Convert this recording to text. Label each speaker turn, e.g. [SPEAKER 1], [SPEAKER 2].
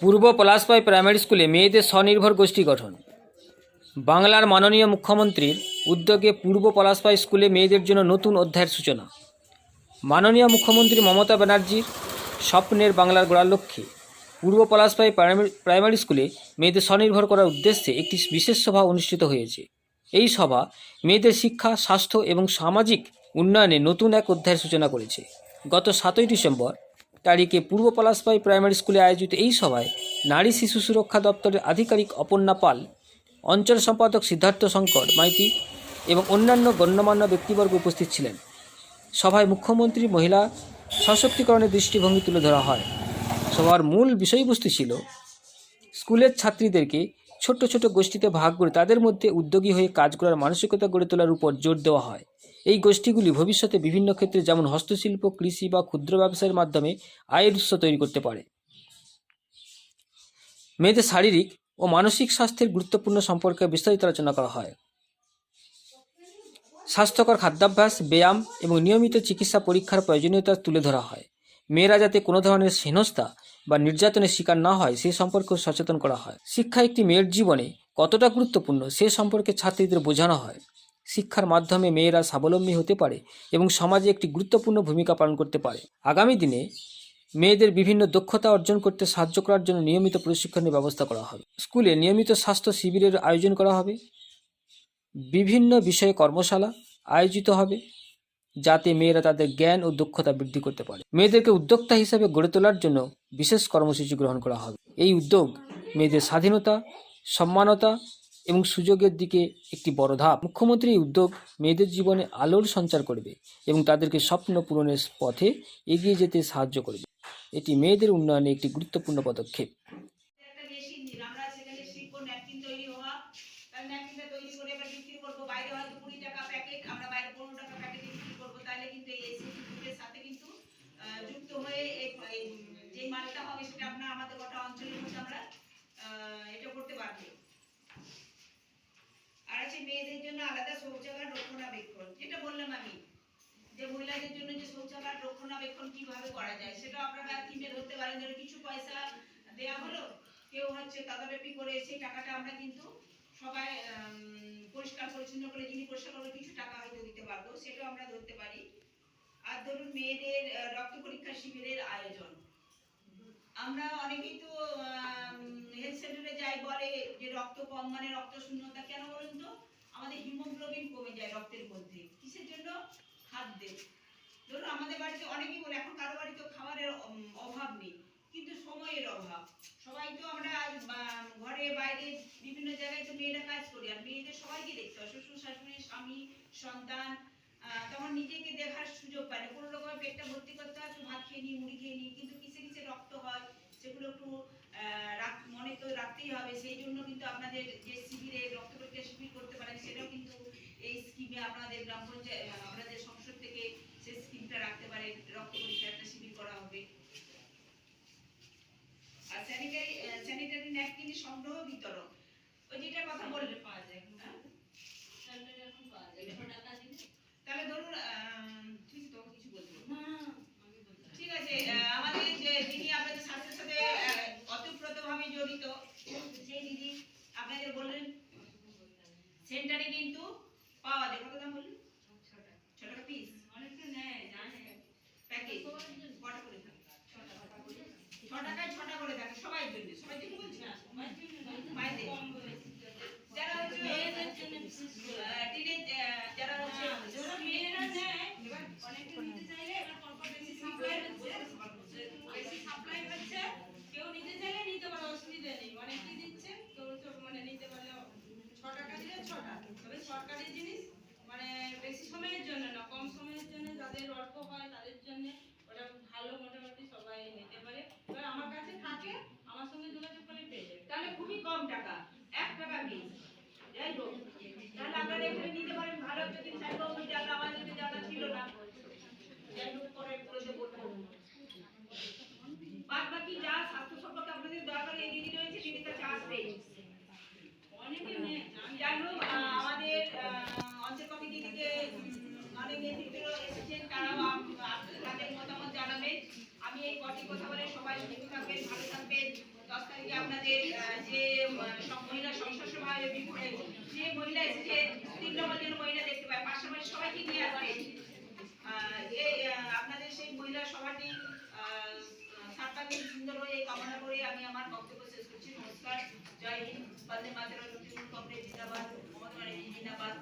[SPEAKER 1] পূর্ব Palashpai primary স্কুলে মেয়েদের স্বনির্ভর গোষ্ঠী গঠন। বাংলার মাননীয় মুখ্যমন্ত্রীর উদ্যোগে পূর্ব পলাশপাই স্কুলে মেয়েদের জন্য নতুন অধ্যায়ের সূচনা। মাননীয় মুখ্যমন্ত্রী মমতা ব্যানার্জির স্বপ্নের বাংলার গোড়ার লক্ষ্যে পূর্ব পলাশপাই প্রাইমারি স্কুলে মেয়েদের স্বনির্ভর করার উদ্দেশ্যে একটি বিশেষ সভা অনুষ্ঠিত হয়েছে। এই সভা মেয়েদের শিক্ষা, স্বাস্থ্য এবং সামাজিক উন্নয়নে নতুন এক অধ্যায়ের সূচনা করেছে। গত সাতই ডিসেম্বর তারিখে পূর্ব পলাশপাই প্রাইমারি স্কুলে আয়োজিত এই সভায় নারী শিশু সুরক্ষা দপ্তরের আধিকারিক অপর্ণা পাল, অঞ্চল সম্পাদক সিদ্ধার্থ শঙ্কর মাইতি এবং অন্যান্য গণ্যমান্য ব্যক্তিবর্গ উপস্থিত ছিলেন। সভায় মুখ্যমন্ত্রী, মহিলা সশক্তিকরণের দৃষ্টিভঙ্গি তুলে ধরা হয়। সভার মূল বিষয়বস্তু ছিল, স্কুলের ছাত্রীদেরকে ছোট ছোট গোষ্ঠীতে ভাগ করে তাদের মধ্যে উদ্যোগী হয়ে কাজ করার মানসিকতা গড়ে তোলার উপর জোর দেওয়া হয়। এই গোষ্ঠীগুলি ভবিষ্যতে বিভিন্ন ক্ষেত্রে যেমন হস্তশিল্প, কৃষি বা ক্ষুদ্র ব্যবসায়ের মাধ্যমে আয়ের উৎস তৈরি করতে পারে। মেয়েদের শারীরিক ও মানসিক স্বাস্থ্যের গুরুত্বপূর্ণ সম্পর্কে বিস্তারিত আলোচনা করা হয়। স্বাস্থ্যকর খাদ্যাভ্যাস, ব্যায়াম এবং নিয়মিত চিকিৎসা পরীক্ষার প্রয়োজনীয়তা তুলে ধরা হয়। মেয়েরা যাতে কোনো ধরনের হেনস্থা বা নির্যাতনের শিকার না হয়, সে সম্পর্কে সচেতন করা হয়। শিক্ষা একটি মেয়ের জীবনে কতটা গুরুত্বপূর্ণ, সে সম্পর্কে ছাত্রীদের বোঝানো হয়। শিক্ষার মাধ্যমে মেয়েরা স্বাবলম্বী হতে পারে এবং সমাজে একটি গুরুত্বপূর্ণ ভূমিকা পালন করতে পারে। আগামী দিনে মেয়েদের বিভিন্ন দক্ষতা অর্জন করতে সাহায্য করার জন্য নিয়মিত প্রশিক্ষণের ব্যবস্থা করা হবে। স্কুলে নিয়মিত স্বাস্থ্য শিবিরের আয়োজন করা হবে। বিভিন্ন বিষয়ে কর্মশালা আয়োজিত হবে, যাতে মেয়েরা তাদের জ্ঞান ও দক্ষতা বৃদ্ধি করতে পারে। মেয়েদেরকে উদ্যোক্তা হিসেবে গড়ে তোলার জন্য বিশেষ কর্মসূচি গ্রহণ করা হবে। এই উদ্যোগ মেয়েদের স্বাধীনতা, সম্মানতা এবং সুযোগের দিকে একটি বড় ধাপ। মুখ্যমন্ত্রী এই উদ্যোগ মেয়েদের জীবনে আলোর সঞ্চার করবে এবং তাদেরকে স্বপ্ন পূরণের পথে এগিয়ে যেতে সাহায্য করবে। এটি মেয়েদের উন্নয়নে একটি গুরুত্বপূর্ণ পদক্ষেপ।
[SPEAKER 2] একটা মেশিন দিন আমরা সেখানে শিখব ন্যাপকিন তৈরি হওয়া তার ন্যাপকিনটা তৈরি করে এবার বিক্রি করব বাইরে হয়তো কুড়ি টাকা প্যাকেট আমরা বাইরে পনেরো টাকা প্যাকেটে বিক্রি করব তাহলে কিন্তু এই এসএসসি গ্রুপের সাথে কিন্তু আহ, যুক্ত হয়ে এই এই যে মালটা হবে সেটা আমরা আমাদের গোটা অঞ্চলের মধ্যে আমরা আহ, এটা করতে পারব আর আছে মেয়েদের জন্য আলাদা শৌচাগার রক্ষণাবেক্ষণ যেটা বললাম আমি যে মহিলাদের জন্য যে শৌচাগার রক্ষণাবেক্ষণ কীভাবে করা যায় সেটা আপনারা কিনে ধরতে পারেন ধরো কিছু পয়সা দেয়া হলো, কেউ হচ্ছে তদারকি করে সেই টাকাটা আমরা কিন্তু সবাই পরিষ্কার পরিচ্ছন্ন করে যিনি পরিষ্কার করবে কিছু টাকা হয়তো দিতে পারব, সেটাও আমরা ধরতে পারি। আর ধরুন মেয়েদের রক্ত পরীক্ষা শিবিরের আয়োজন। আমরা অনেকেই তো হেলথ সেন্টারে যাই বলে যে রক্ত কম মানে রক্ত শূন্যতা কেন বলুন তো? আমাদের হিমোগ্লোবিন কমে যায় রক্তের মধ্যে। কিসের জন্য? খাদ্যে ধরুন আমাদের বাড়িতে অনেকেই বলে, এখন কারও বাড়িতে খাবারের অভাব নেই। কিন্তু সময়ের অভাব। সবাই তো আমরা ঘরে, বাইরে, বিভিন্ন জায়গায় তো মেয়েরা কাজ করি, আর মেয়েদের সবাইকে দেখতে হয়। শ্বশুর, শাশুড়ি, স্বামী, সন্তান তখন নিজেকে দেখার সুযোগ পায় না। কোনো রকমের পেটটা ভর্তি করতে হয় ভাত খেয়ে নিই, মুড়ি খেয়ে নিই, কিন্তু কিসে কিসে রক্ত হয়, সেগুলো একটু মনে তো রাখতেই হবে। সেই জন্য কিন্তু আপনাদের যে শিবিরে রক্ত পরীক্ষা শিবির করতে পারেন, সেটাও কিন্তু এই স্কিমে আপনাদের গ্রাম পঞ্চায়েত আপনাদের সংসদ থেকে সেই স্কিমটা রাখতে পারেন রক্ত পরীক্ষা একটা শিবির করা হবে আর স্যানিটারি স্যানিটারি ন্যাপকিন সংগ্রহ বিতরণ। ওই যেটা কথা বললে। পাওয়া যায় হ্যাঁ? তাহলে ধরুন ঠিক তো কিছু বলতে ঠিক আছে আমাদের যে যিনি আপনাদের স্বাস্থ্যের সাথে আহ, ওতপ্রোতভাবে জড়িত সেই দিদি আপনাদের বললেন সেন্টারে কিন্তু পাওয়া যায়। কত দাম বললেন? ছ টাকা পিস প্যাকেজ কটা করে থাকে। ছ টাকায় ছটা করে থাকে সবাই জন্য। সবাই জন্য বলছি না মায়েদের যারা হচ্ছে আহ, টিনেজ আহ, যারা হচ্ছে
[SPEAKER 3] মেয়েরা নেয় এবার অনেকে নিতে চাইলে এবার পরপর বেশি সাপ্লাই হচ্ছে বেশি সাপ্লাই হচ্ছে কেউ নিতে চাইলে নিতে পারে অসুবিধা নেই অনেকেই দিচ্ছে কেউ তো মানে নিতে পারলে ছ টাকা দিলে ছটা তবে সরকারি জিনিস মানে বেশি সময়ের জন্য না, কম সময়ের জন্য যাদের অর্থ হয় তাদের জন্য ওটা ভালো মোটামুটি সবাই নিতে পারে। আমার কাছে থাকে, আমার সঙ্গে যোগাযোগ করে পেয়ে যাবে।
[SPEAKER 2] তাহলে খুবই কম টাকা, এক টাকা পিস যাই হোক তাহলে আপনারা এখানে নিতে পারেন, ভালো একটা জিনিস একদম ওই জায়গা আমাদের যে জায়গা ছিল না যাই হোক পরে করে দেবো বাদ বাকি যা স্বাস্থ্য সম্পর্কে আপনাদের দরকার এই দিদি রয়েছে দিদির কাছে আসবে
[SPEAKER 3] অনেকে নেয়
[SPEAKER 2] যাই হোক আহ, আমাদের আহ, অঞ্চল কমিটি থেকে উম, অনেক নেতৃত্ব এসেছেন তারাও আম- আপ- তাদের মতামত জানাবেন আমি এই কটি কথা বলে সবাই সুস্থ থাকবেন ভালো থাকবেন দশ তারিখ এ বিপুল এ যে মহিলা এসেছে তিন মহিলা দেখতে পায়। পাশাপাশি সবাইকে নিয়ে আসবে। আপনাদের সেই মহিলা সভাটি সাতটাকে সুন্দর হয়ে কামনা করে আমি আমার বক্তব্য শেষ করছি। নমস্কার। জয় হিন্দ। বন্দে মাতরম। জিন্দাবাদ। মমতা জিন্দাবাদ।